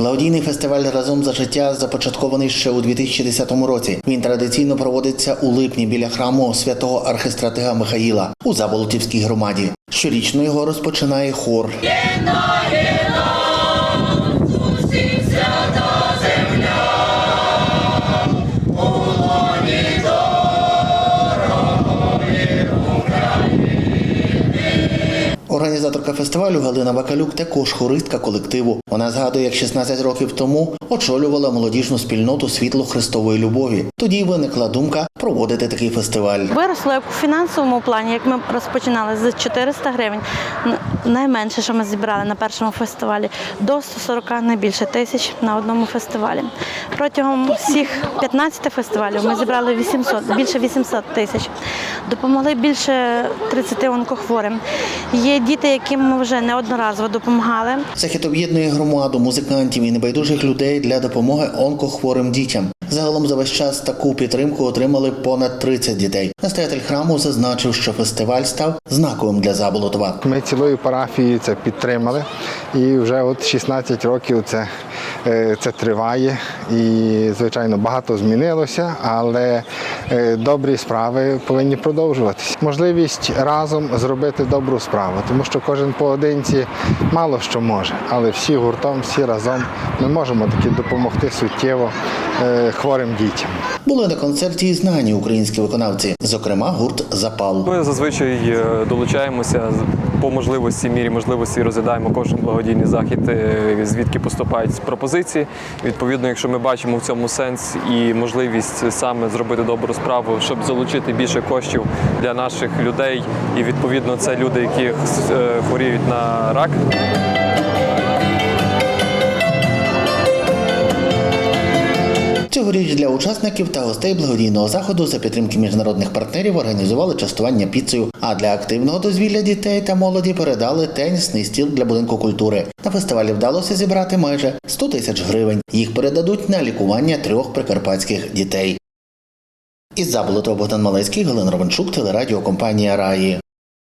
Благодійний фестиваль разом за життя започаткований ще у 2010 році. Він традиційно проводиться у липні біля храму святого архистратига Михаїла у Заболотівській громаді. Щорічно його розпочинає хор. Організаторка фестивалю Галина Бакалюк також хористка колективу. Вона згадує, як 16 років тому очолювала молодіжну спільноту світло Христової любові. Тоді виникла думка проводити такий фестиваль. Виросло як у фінансовому плані, як ми розпочинали з 400 гривень, найменше, що ми зібрали на першому фестивалі, до 140 найбільше тисяч на одному фестивалі. Протягом всіх 15 фестивалів ми зібрали 800, більше 800 тисяч. Допомогли більше 30 онкохворим. Є діти, яким ми вже неодноразово допомагали. Захід об'єднує громаду музикантів і небайдужих людей для допомоги онкохворим дітям. Загалом за весь час таку підтримку отримали понад 30 дітей. Настоятель храму зазначив, що фестиваль став знаковим для Заболотова. Ми цілою парафією це підтримали, і вже от 16 років це, е, це триває. І, звичайно, багато змінилося, але е, добрі справи повинні продовжуватися. Можливість разом зробити добру справу, тому що кожен поодинці мало що може, але всі гуртом, всі разом ми можемо таки допомогти суттєво е, хворим дітям. Були на концерті і знані українські виконавці, зокрема гурт Запал. Ми зазвичай е, долучаємося по можливості, мірі можливості розглядаємо кожен благодійний захід, звідки поступають пропозиції. Відповідно, якщо ми бачимо в цьому сенс і можливість саме зробити добру справу, щоб залучити більше коштів для наших людей, і відповідно це люди, які е, хворіють на рак. Цьогоріч для учасників та гостей благодійного заходу за підтримки міжнародних партнерів організували частування піцею. А для активного дозвілля дітей та молоді передали тенісний стіл для будинку культури. На фестивалі вдалося зібрати майже 100 тисяч гривень. Їх передадуть на лікування трьох прикарпатських дітей. Із Заболотова Богдан Малецький, Галина Романчук, телерадіокомпанія Раї.